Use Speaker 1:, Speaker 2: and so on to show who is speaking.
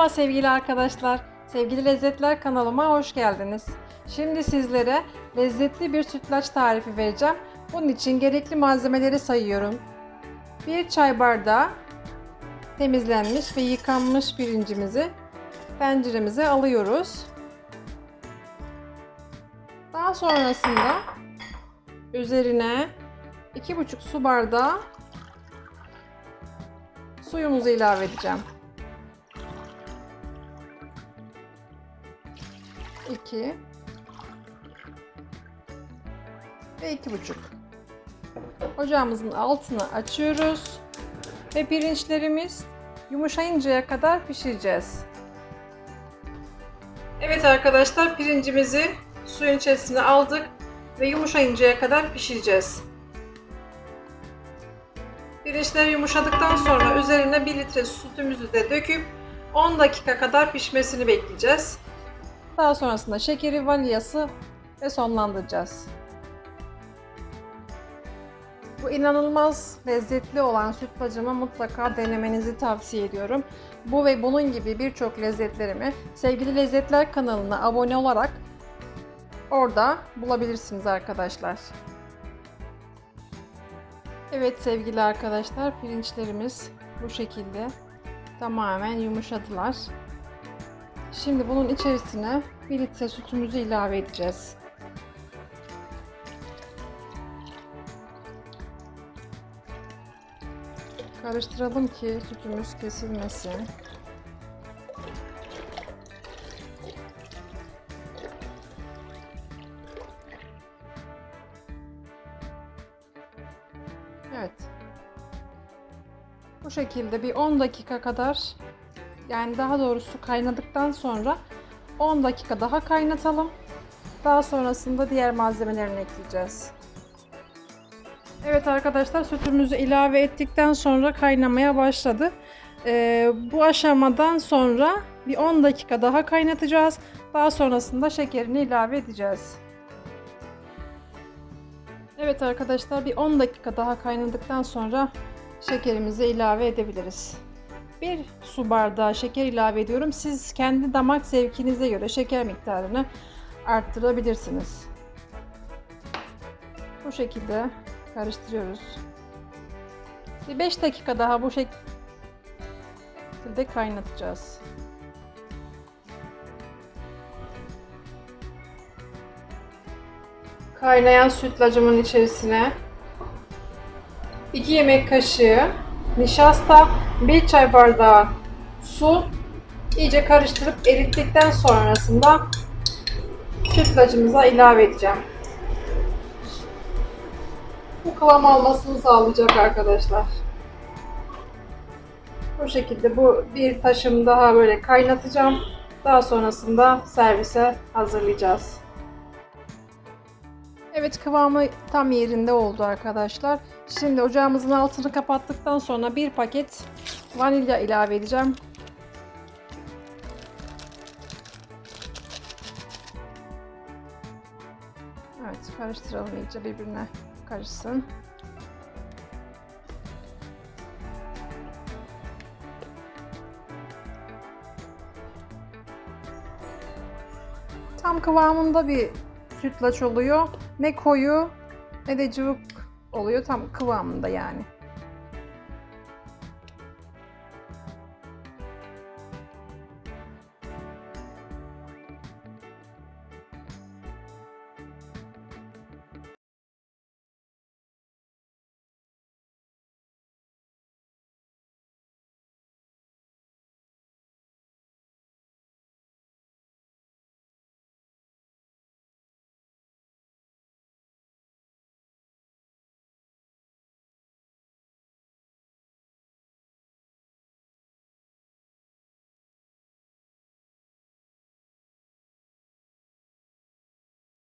Speaker 1: Merhaba sevgili arkadaşlar. Sevgili Lezzetler kanalıma hoş geldiniz. Şimdi sizlere lezzetli bir sütlaç tarifi vereceğim. Bunun için gerekli malzemeleri sayıyorum. 1 çay bardağı temizlenmiş ve yıkanmış pirincimizi tenceremize alıyoruz. Daha sonrasında üzerine 2,5 su bardağı suyumuzu ilave edeceğim. 2 ve 2,5 Ocağımızın altını açıyoruz ve pirinçlerimiz yumuşayıncaya kadar pişireceğiz. Evet arkadaşlar pirincimizi suyun içerisine aldık ve yumuşayıncaya kadar pişireceğiz. Pirinçler yumuşadıktan sonra üzerine 1 litre sütümüzü de döküp 10 dakika kadar pişmesini bekleyeceğiz. Daha sonrasında şekeri, vanilyası ve sonlandıracağız. Bu inanılmaz lezzetli olan sütlacımı mutlaka denemenizi tavsiye ediyorum. Bu ve bunun gibi birçok lezzetlerimi Sevgili Lezzetler kanalına abone olarak orada bulabilirsiniz arkadaşlar. Evet sevgili arkadaşlar pirinçlerimiz bu şekilde tamamen yumuşadılar. Şimdi bunun içerisine 1 litre sütümüzü ilave edeceğiz. Karıştıralım ki sütümüz kesilmesin. Evet. Bu şekilde bir 10 dakika kadar yani daha doğrusu kaynadıktan sonra 10 dakika daha kaynatalım. Daha sonrasında diğer malzemelerini ekleyeceğiz. Evet arkadaşlar sütümüzü ilave ettikten sonra kaynamaya başladı. Ee, bu aşamadan sonra bir 10 dakika daha kaynatacağız. Daha sonrasında şekerini ilave edeceğiz. Evet arkadaşlar bir 10 dakika daha kaynadıktan sonra şekerimizi ilave edebiliriz. Bir su bardağı şeker ilave ediyorum. Siz kendi damak zevkinize göre şeker miktarını arttırabilirsiniz. Bu şekilde karıştırıyoruz. Bir 5 dakika daha bu şekilde kaynatacağız. Kaynayan sütlacımın içerisine 2 yemek kaşığı nişasta, 1 çay bardağı su iyice karıştırıp erittikten sonrasında sütlacımıza ilave edeceğim. Bu kıvam almasını sağlayacak arkadaşlar. Bu şekilde bu bir taşım daha böyle kaynatacağım. Daha sonrasında servise hazırlayacağız. Evet kıvamı tam yerinde oldu arkadaşlar. Şimdi ocağımızın altını kapattıktan sonra bir paket vanilya ilave edeceğim. Evet karıştıralım iyice birbirine karışsın. Tam kıvamında bir sütlaç oluyor. Ne koyu ne de cıvık oluyor. Tam kıvamında yani.